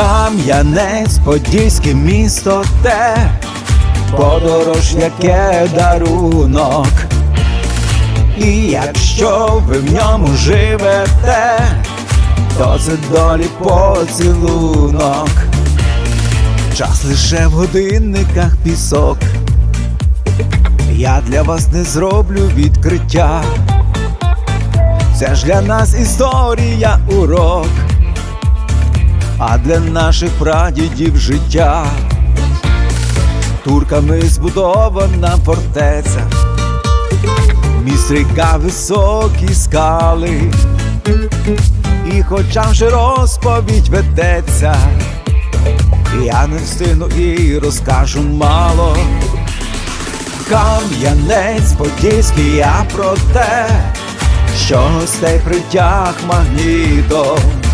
Кам'янець, Подільське місто те, подорож, яке дарунок. І якщо ви в ньому живете, то це долі поцілунок. Час лише в годинниках пісок. Я для вас не зроблю відкриття. Це ж для нас історія урок, а для наших прадідів життя. Турками збудована фортеця, міст ріка високі скали, і хоча вже розповідь ведеться, я не встигну і розкажу мало. Кам'янець подільський, я про те, що гостей притяг магнітом.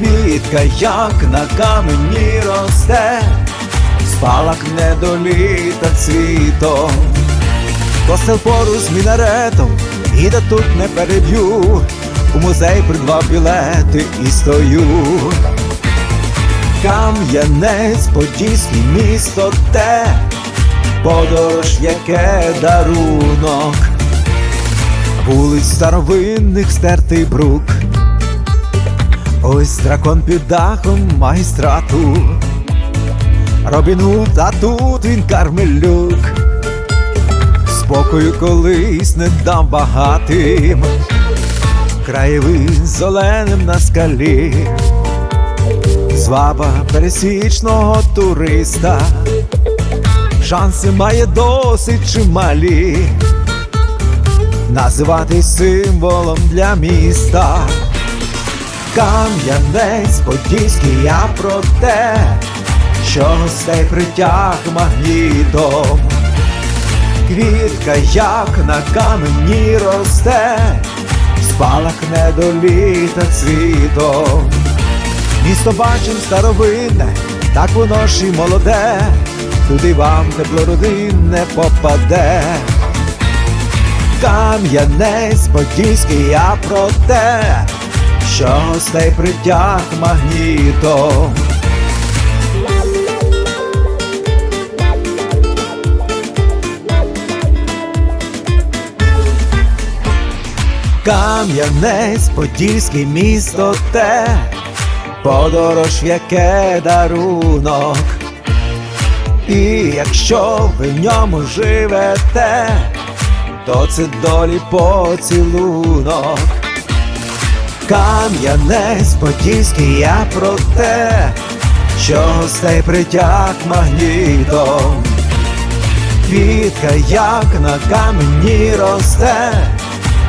Квітка, як на камені росте, спалах недоліта цвітом. Костел поруч з мінаретом, і де тут не переб'ю, у музей придбав білети і стою. Кам'янець, подільський місто те, подорож, яке дарунок, вулиць старовинних стертий брук, ось дракон під дахом майстрату, Робін Гуд, а тут він кармелюк, спокою колись не дам багатим, краєвид зеленим на скалі. Зваба пересічного туриста, шанси має досить чималі, називатись символом для міста. Кам'янець подільський, я про те, що гостей притяг магнітом. Квітка, як на камені росте, спалах недоліта цвітом. Місто бачим старовинне, так воно ж і молоде, туди вам тепло родин не попаде. Кам'янець подільський, я про те, що гостей притяг магнітом. Кам'янець, Подільське місто те, подорож, яке дарунок. І якщо ви в ньому живете, то це долі поцілунок. Кам'янець, Подільський, я про те, що гостей притяг магнітом. Квітка, як на камені росте,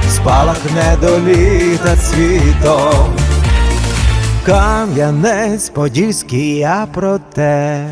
спалах недоліта цвітом. Кам'янець Подільський, я про те.